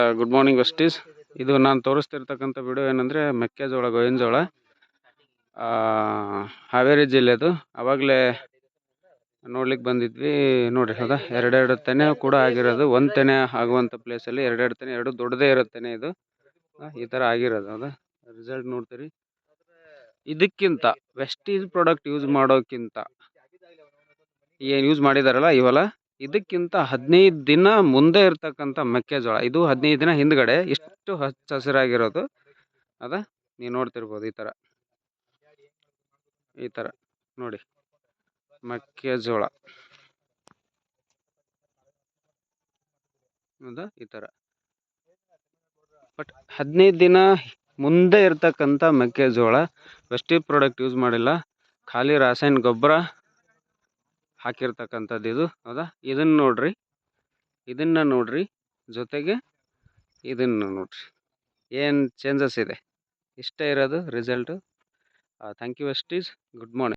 Good morning ವೆಸ್ಟೀಸ್ ಇದು ನಾನು ತೋರಿಸ್ತಿರ್ತಕ್ಕಂಥ video ಏನಂದರೆ ಮೆಕ್ಕೆಜೋಳ ಗೋವಿನ ಜೋಳ ಆ, ಹಾವೇರಿ ಜಿಲ್ಲೆದು. ಆವಾಗಲೇ ನೋಡ್ಲಿಕ್ಕೆ ಬಂದಿದ್ವಿ. ನೋಡಿರಿ ಹೌದಾ? ಎರಡೆರಡು ತೆನೆ ಕೂಡ ಆಗಿರೋದು. ಒಂದು ತೆನೆ ಆಗುವಂಥ ಪ್ಲೇಸಲ್ಲಿ ಎರಡೆರಡು ತೆನೆ ಎರಡು ದೊಡ್ಡದೇ ಇರೋ ಇದು. ಈ ಥರ ಆಗಿರೋದು ಹೌದಾ? ರಿಸಲ್ಟ್ ನೋಡ್ತೀರಿ. ಇದಕ್ಕಿಂತ ವೆಸ್ಟೀಸ್ ಪ್ರಾಡಕ್ಟ್ ಯೂಸ್ ಮಾಡೋಕ್ಕಿಂತ ಏನು ಯೂಸ್ ಮಾಡಿದಾರಲ್ಲ ಇವೆಲ್ಲ? ಇದಕ್ಕಿಂತ ಹದಿನೈದು ದಿನ ಮುಂದೆ ಇರ್ತಕ್ಕಂಥ ಮೆಕ್ಕೆಜೋಳ. ಇದು ಹದಿನೈದು ದಿನ ಹಿಂದ್ಗಡೆ ಇಷ್ಟು ಹಚ್ಚ ಹಸಿರಾಗಿರೋದು ಅದ ನೀವು ನೋಡ್ತಿರ್ಬೋದು ಈ ಥರ ಈ ಥರ ನೋಡಿ. ಮೆಕ್ಕೆಜೋಳ. ಹೌದಾ? ಈ ಥರ ಬಟ್ ಹದಿನೈದು ದಿನ ಮುಂದೆ ಇರ್ತಕ್ಕಂಥ ಮೆಕ್ಕೆಜೋಳ ವೆಸ್ಟಿವ್ ಪ್ರಾಡಕ್ಟ್ ಯೂಸ್ ಮಾಡಿಲ್ಲ. ಖಾಲಿ ರಾಸಾಯನಿಕ ಗೊಬ್ಬರ ಹಾಕಿರ್ತಕ್ಕಂಥದ್ದು ಇದು. ಹೌದಾ? ಇದನ್ನು ನೋಡ್ರಿ. ಇದನ್ನು ನೋಡ್ರಿ. ಜೊತೆಗೆ ಇದನ್ನು ನೋಡ್ರಿ. ಏನು ಚೇಂಜಸ್ ಇದೆ? ಇಷ್ಟೇ ಇರೋದು ರಿಸಲ್ಟು ಥ್ಯಾಂಕ್ ಯು ವೆಸ್ಟೀಸ್ ಗುಡ್ ಮಾರ್ನಿಂಗ್